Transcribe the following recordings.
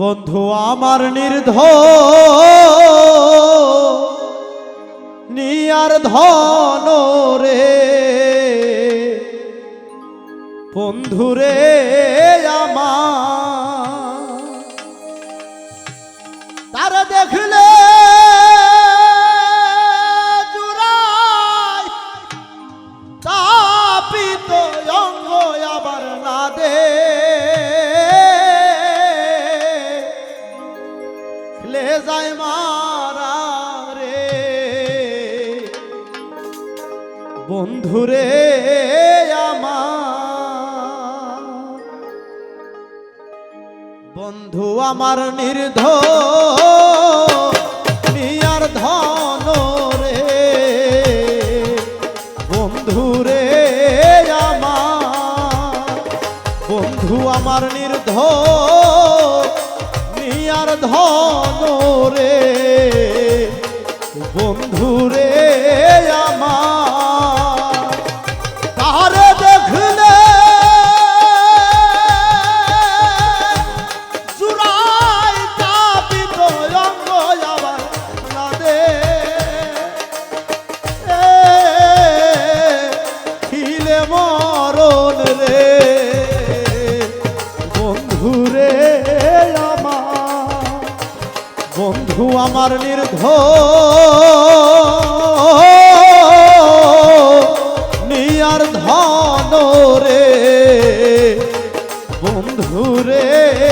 বন্ধু আমার নির্ধ নিয়ার ধন রে। বন্ধুরে আমার বন্ধুরে আমার। বন্ধু আমার নির্ধ নিয়ার ধন রে। বন্ধু রে আমার, বন্ধু আমার নির্ধ নিয়ার ধন রে। বন্ধু রে আমার আমার নির্ধ নিয়ার ধন রে বন্ধু রে।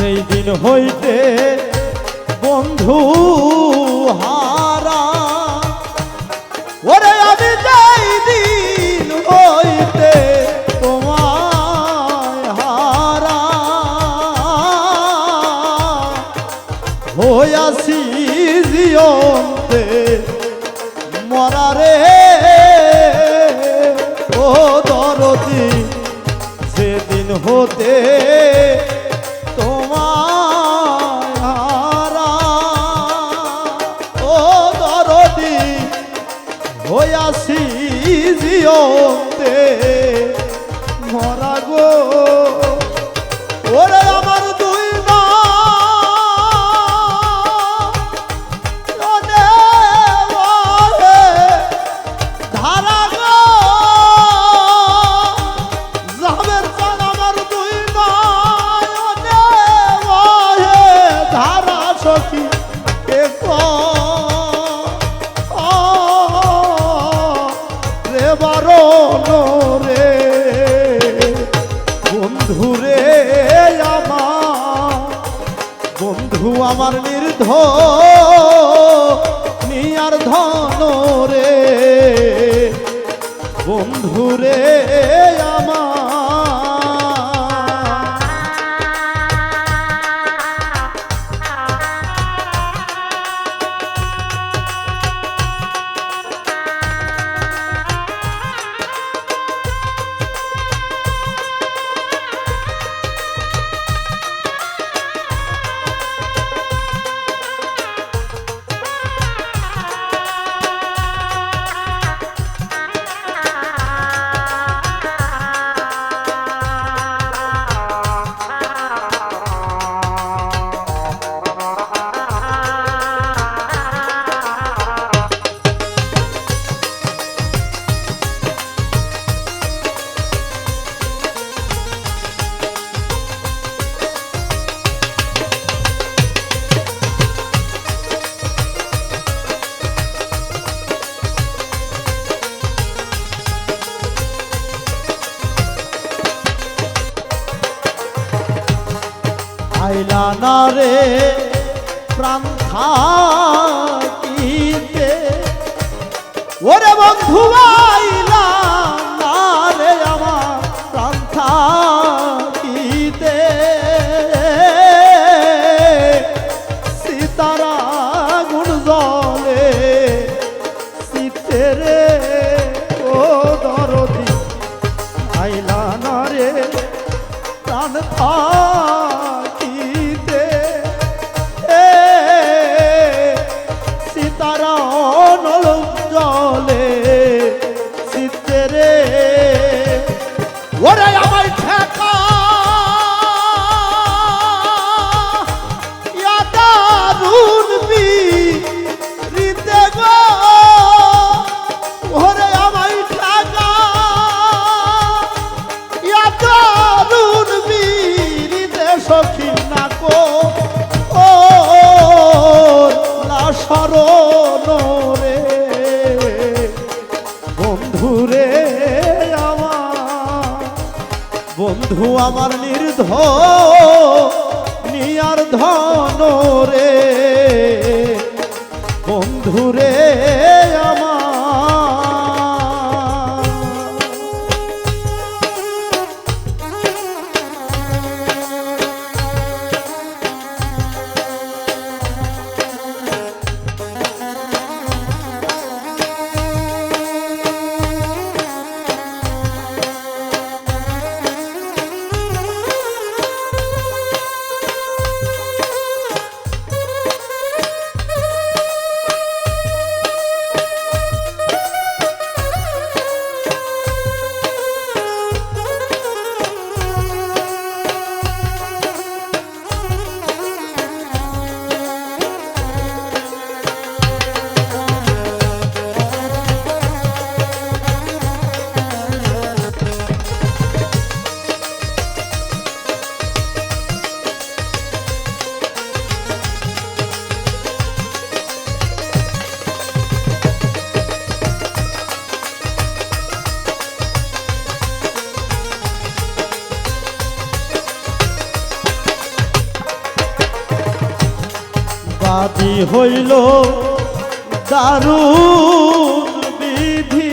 সেই দিন হইতে বন্ধু হারা। ওরে আমি যাই দিন হইতে তোমায় হারা। হইয়াছি জিয়ন্তে মরারে ও দরদি যেদিন হতে Senhor. রে বন্ধু রে আমার বন্ধু আমার নির্ধ নিয়ার ধন রে বন্ধু রে আমার আইলা না রে, প্রাণ থাকিতে। ওরে বন্ধু আইলা না রে আমার প্রাণ থাকিতে। সীতারা গুণ জলে শীতেরে ও দরদি, আইলা না রে, প্রাণ থাকিতে লাশরণ রে। বন্ধুরে আমার বন্ধু আমার নির্ধ নিয়ার ধন রে। বন্ধুরে হইল দারু বিধি।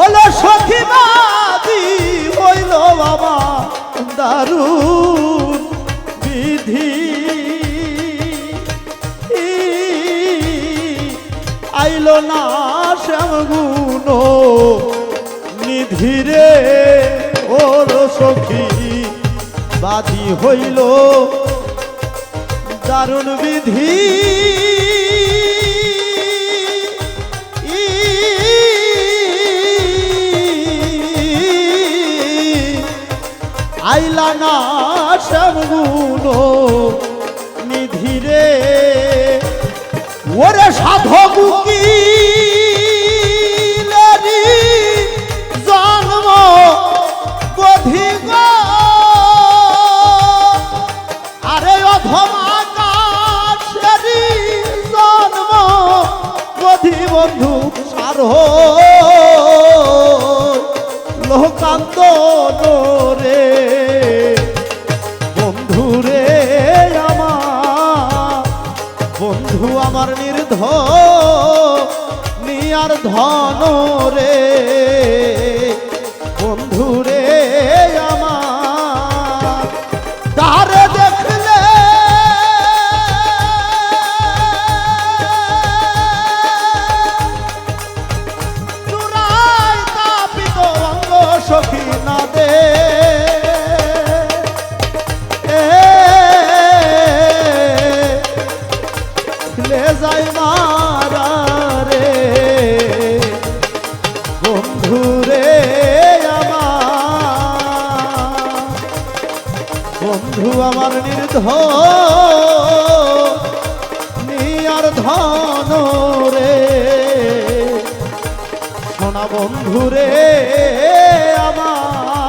ওলে সখী বাদী, হইল বাবা দারু বিধি। আইল না শ্যামগুণ নিধিরে। ওর সখী বাদী, হইল দারুণ বিধি। আইলা না শ্যামগুণ নিধিরে ওরে সাধক গো? আরে অধমা গধি বন্ধু সার লোকান্ত রে বন্ধু রে আমার বন্ধু আমার নির্ধ নিয়ার ধন রে। বন্ধু আমার নির্ধ নিয়ার ধন রে। সোনা বন্ধু রে আমার।